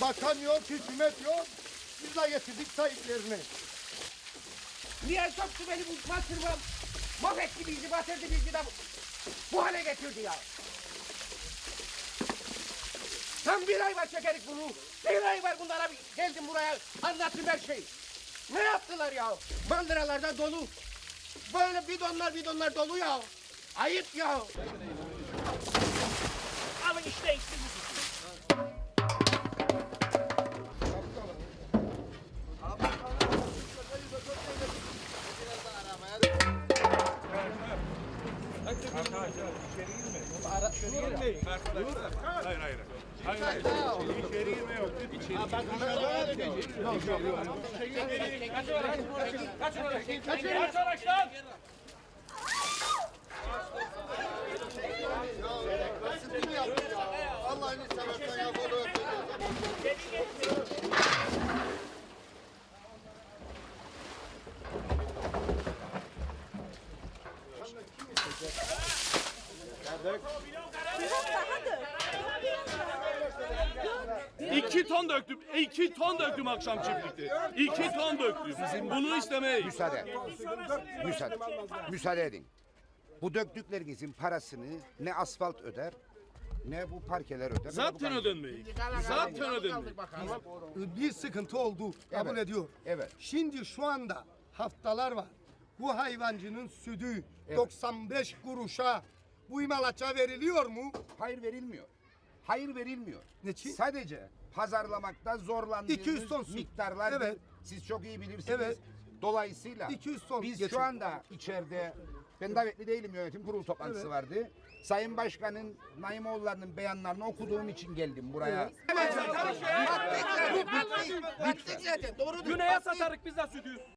Bakan yok, hükümet yok. Biz de getirdik sahiplerini. Niye soktu beni bu batırmam? Mahvetti bizi, batırdı bizi de bu, bu hale getirdi ya. Tam bir ay var çekerik bunu. Bir ay var bunlara bir- geldim buraya anlattım her şeyi. Ne yaptılar ya? Mandıralarda dolu. Böyle bidonlar bidonlar dolu ya. Ayıp ya. Alın işte içtiniz. Kaç araçtan? Allah'ını İki ton döktüm. iki ton döktüm akşam çiftlikte. İki ton döktüm. Bunu istemeyiz. Müsaade. Müsaade. Müsaade edin. Bu döktüklerinizin parasını ne asfalt öder ne bu parkeler öder. Zaten kanca. ödenmeyiz. Zaten ödenmeyiz. bir sıkıntı oldu. Kabul Evet. ediyor. Evet. Şimdi şu anda haftalar var. Bu hayvancının sütü 95 kuruşa bu imalatça veriliyor mu? Hayır verilmiyor. Hayır verilmiyor. Niçin? Sadece pazarlamakta zorlandığımız 200 ton süt. miktarlar. Evet. Siz çok iyi bilirsiniz. Evet. Dolayısıyla 200 ton biz geçin. şu anda içeride ben davetli değilim yönetim kurulu toplantısı Evet. vardı. Sayın Başkan'ın Naimoğulları'nın beyanlarını okuduğum için geldim buraya. Güney'e satarık biz de sütü.